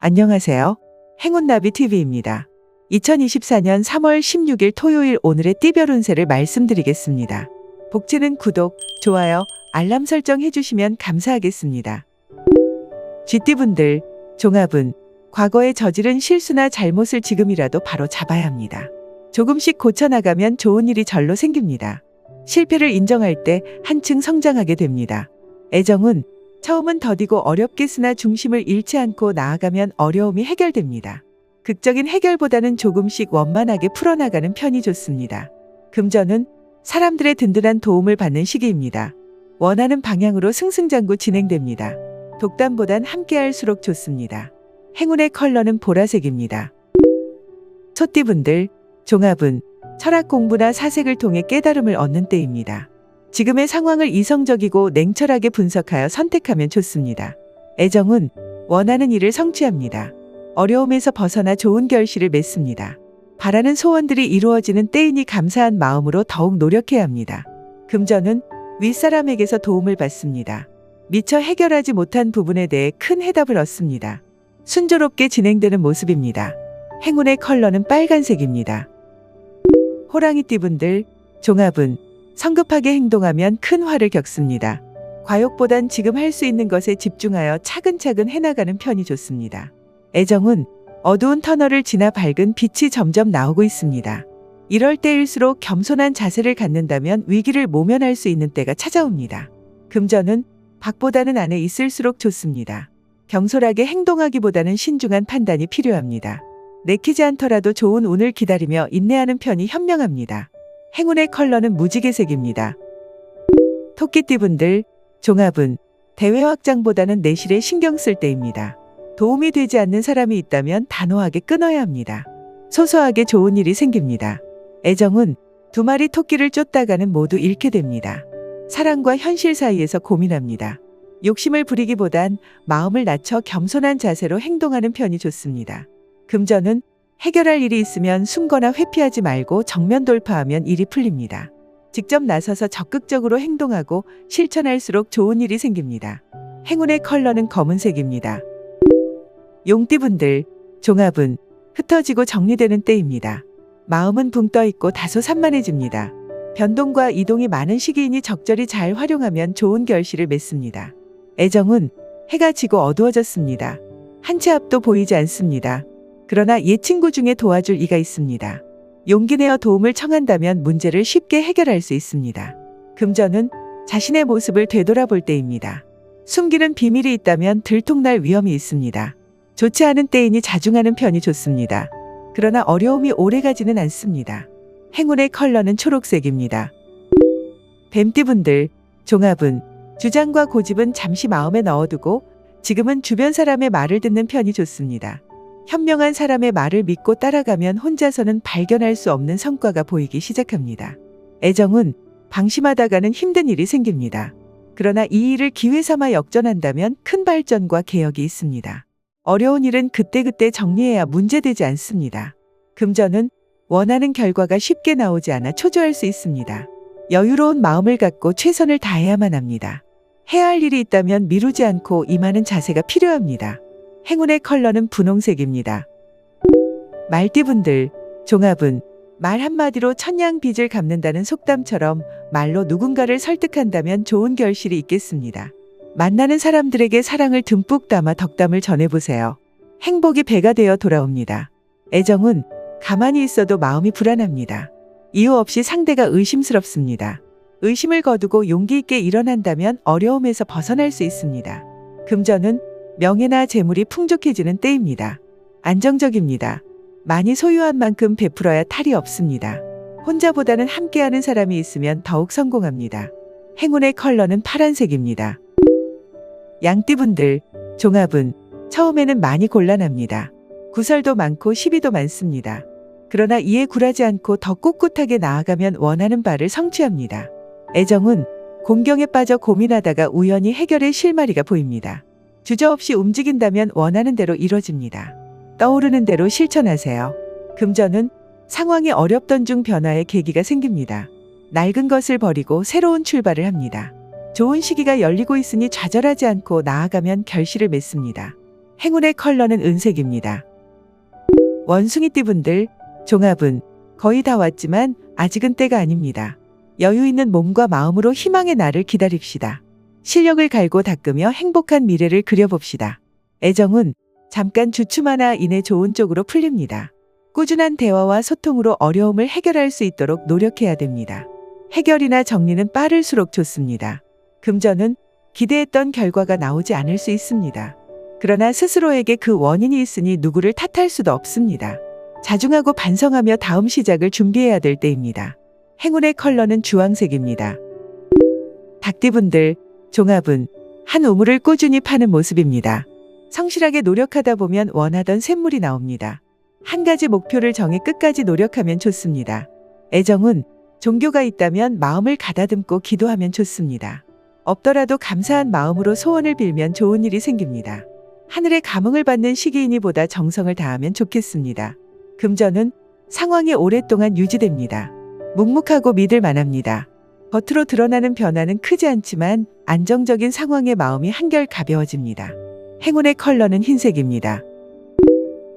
안녕하세요. 행운나비 TV입니다. 2024년 3월 16일 토요일 오늘의 띠별 운세를 말씀드리겠습니다. 복지는 구독, 좋아요, 알람 설정 해주시면 감사하겠습니다. 쥐띠분들, 종합은 과거에 저지른 실수나 잘못을 지금이라도 바로 잡아야 합니다. 조금씩 고쳐나가면 좋은 일이 절로 생깁니다. 실패를 인정할 때 한층 성장하게 됩니다. 애정은 처음은 더디고 어렵게 쓰나 중심을 잃지 않고 나아가면 어려움이 해결됩니다. 극적인 해결보다는 조금씩 원만하게 풀어나가는 편이 좋습니다. 금전은 사람들의 든든한 도움을 받는 시기입니다. 원하는 방향으로 승승장구 진행됩니다. 독단보단 함께할수록 좋습니다. 행운의 컬러는 보라색입니다. 소띠분들, 종합은 철학 공부나 사색을 통해 깨달음을 얻는 때입니다. 지금의 상황을 이성적이고 냉철하게 분석하여 선택하면 좋습니다. 애정은 원하는 일을 성취합니다. 어려움에서 벗어나 좋은 결실을 맺습니다. 바라는 소원들이 이루어지는 때이니 감사한 마음으로 더욱 노력해야 합니다. 금전은 윗사람에게서 도움을 받습니다. 미처 해결하지 못한 부분에 대해 큰 해답을 얻습니다. 순조롭게 진행되는 모습입니다. 행운의 컬러는 빨간색입니다. 호랑이띠분들, 종합은 성급하게 행동하면 큰 화를 겪습니다. 과욕보단 지금 할 수 있는 것에 집중하여 차근차근 해나가는 편이 좋습니다. 애정은 어두운 터널을 지나 밝은 빛이 점점 나오고 있습니다. 이럴 때일수록 겸손한 자세를 갖는다면 위기를 모면할 수 있는 때가 찾아옵니다. 금전은 박보다는 안에 있을수록 좋습니다. 경솔하게 행동하기보다는 신중한 판단이 필요합니다. 내키지 않더라도 좋은 운을 기다리며 인내하는 편이 현명합니다. 행운의 컬러는 무지개색입니다. 토끼띠분들, 종합은 대외 확장보다는 내실에 신경 쓸 때입니다. 도움이 되지 않는 사람이 있다면 단호하게 끊어야 합니다. 소소하게 좋은 일이 생깁니다. 애정은 두 마리 토끼를 쫓다가는 모두 잃게 됩니다. 사랑과 현실 사이에서 고민합니다. 욕심을 부리기보단 마음을 낮춰 겸손한 자세로 행동하는 편이 좋습니다. 금전은 해결할 일이 있으면 숨거나 회피하지 말고 정면 돌파하면 일이 풀립니다. 직접 나서서 적극적으로 행동하고 실천할수록 좋은 일이 생깁니다. 행운의 컬러는 검은색입니다. 용띠분들, 종합은 흩어지고 정리되는 때입니다. 마음은 붕 떠 있고 다소 산만해집니다. 변동과 이동이 많은 시기이니 적절히 잘 활용하면 좋은 결실을 맺습니다. 애정은 해가 지고 어두워졌습니다. 한 치 앞도 보이지 않습니다. 그러나 옛 친구 중에 도와줄 이가 있습니다. 용기 내어 도움을 청한다면 문제를 쉽게 해결할 수 있습니다. 금전은 자신의 모습을 되돌아볼 때입니다. 숨기는 비밀이 있다면 들통날 위험이 있습니다. 좋지 않은 때이니 자중하는 편이 좋습니다. 그러나 어려움이 오래가지는 않습니다. 행운의 컬러는 초록색입니다. 뱀띠분들, 종합은 주장과 고집은 잠시 마음에 넣어두고 지금은 주변 사람의 말을 듣는 편이 좋습니다. 현명한 사람의 말을 믿고 따라가면 혼자서는 발견할 수 없는 성과가 보이기 시작합니다. 애정은 방심하다가는 힘든 일이 생깁니다. 그러나 이 일을 기회 삼아 역전한다면 큰 발전과 개혁이 있습니다. 어려운 일은 그때그때 정리해야 문제되지 않습니다. 금전은 원하는 결과가 쉽게 나오지 않아 초조할 수 있습니다. 여유로운 마음을 갖고 최선을 다해야만 합니다. 해야 할 일이 있다면 미루지 않고 임하는 자세가 필요합니다. 행운의 컬러는 분홍색입니다. 말띠분들, 종합은 말 한마디로 천냥 빚을 갚는다는 속담처럼 말로 누군가를 설득한다면 좋은 결실이 있겠습니다. 만나는 사람들에게 사랑을 듬뿍 담아 덕담을 전해보세요. 행복이 배가 되어 돌아옵니다. 애정은 가만히 있어도 마음이 불안합니다. 이유 없이 상대가 의심스럽습니다. 의심을 거두고 용기 있게 일어난다면 어려움에서 벗어날 수 있습니다. 금전은 명예나 재물이 풍족해지는 때입니다. 안정적입니다. 많이 소유한 만큼 베풀어야 탈이 없습니다. 혼자보다는 함께하는 사람이 있으면 더욱 성공합니다. 행운의 컬러는 파란색입니다. 양띠분들, 종합은 처음에는 많이 곤란합니다. 구설도 많고 시비도 많습니다. 그러나 이에 굴하지 않고 더 꿋꿋하게 나아가면 원하는 바를 성취합니다. 애정은 공경에 빠져 고민하다가 우연히 해결의 실마리가 보입니다. 주저없이 움직인다면 원하는 대로 이뤄집니다. 떠오르는 대로 실천하세요. 금전은 상황이 어렵던 중 변화의 계기가 생깁니다. 낡은 것을 버리고 새로운 출발을 합니다. 좋은 시기가 열리고 있으니 좌절하지 않고 나아가면 결실을 맺습니다. 행운의 컬러는 은색입니다. 원숭이띠분들, 종합은 거의 다 왔지만 아직은 때가 아닙니다. 여유 있는 몸과 마음으로 희망의 날을 기다립시다. 실력을 갈고 닦으며 행복한 미래를 그려봅시다. 애정은 잠깐 주춤 하나 이내 좋은 쪽으로 풀립니다. 꾸준한 대화와 소통으로 어려움을 해결할 수 있도록 노력해야 됩니다. 해결이나 정리는 빠를수록 좋습니다. 금전은 기대했던 결과가 나오지 않을 수 있습니다. 그러나 스스로에게 그 원인이 있으니 누구를 탓할 수도 없습니다. 자중하고 반성하며 다음 시작을 준비해야 될 때입니다. 행운의 컬러는 주황색입니다. 닭띠분들, 종합은 한 우물을 꾸준히 파는 모습입니다. 성실하게 노력하다 보면 원하던 샘물이 나옵니다. 한 가지 목표를 정해 끝까지 노력하면 좋습니다. 애정은 종교가 있다면 마음을 가다듬고 기도하면 좋습니다. 없더라도 감사한 마음으로 소원을 빌면 좋은 일이 생깁니다. 하늘의 감흥을 받는 시기이니보다 정성을 다하면 좋겠습니다. 금전은 상황이 오랫동안 유지됩니다. 묵묵하고 믿을 만합니다. 겉으로 드러나는 변화는 크지 않지만 안정적인 상황의 마음이 한결 가벼워집니다. 행운의 컬러는 흰색입니다.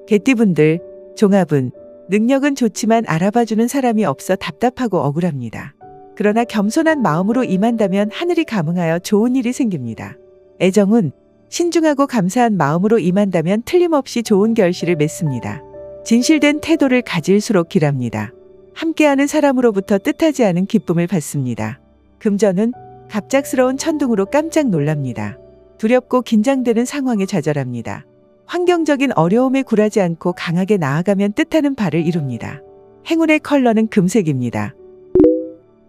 개띠분들, 종합은 능력은 좋지만 알아봐주는 사람이 없어 답답하고 억울합니다. 그러나 겸손한 마음으로 임한다면 하늘이 감응하여 좋은 일이 생깁니다. 애정은 신중하고 감사한 마음으로 임한다면 틀림없이 좋은 결실을 맺습니다. 진실된 태도를 가질수록 길합니다. 함께하는 사람으로부터 뜻하지 않은 기쁨을 받습니다. 금전은 갑작스러운 천둥으로 깜짝 놀랍니다. 두렵고 긴장되는 상황에 좌절합니다. 환경적인 어려움에 굴하지 않고 강하게 나아가면 뜻하는 바를 이룹니다. 행운의 컬러는 금색입니다.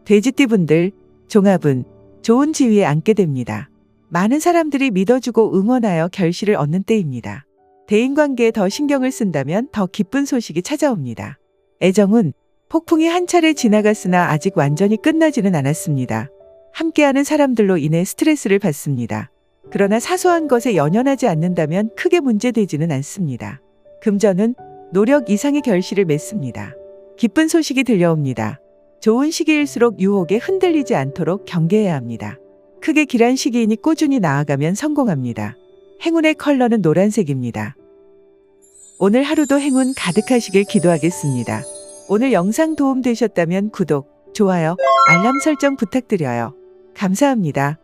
돼지띠분들, 종합은 좋은 지위에 앉게 됩니다. 많은 사람들이 믿어주고 응원하여 결실을 얻는 때입니다. 대인관계에 더 신경을 쓴다면 더 기쁜 소식이 찾아옵니다. 애정은 폭풍이 한 차례 지나갔으나 아직 완전히 끝나지는 않았습니다. 함께하는 사람들로 인해 스트레스를 받습니다. 그러나 사소한 것에 연연하지 않는다면 크게 문제되지는 않습니다. 금전은 노력 이상의 결실을 맺습니다. 기쁜 소식이 들려옵니다. 좋은 시기일수록 유혹에 흔들리지 않도록 경계해야 합니다. 크게 길한 시기이니 꾸준히 나아가면 성공합니다. 행운의 컬러는 노란색입니다. 오늘 하루도 행운 가득하시길 기도하겠습니다. 오늘 영상 도움 되셨다면 구독, 좋아요, 알람 설정 부탁드려요. 감사합니다.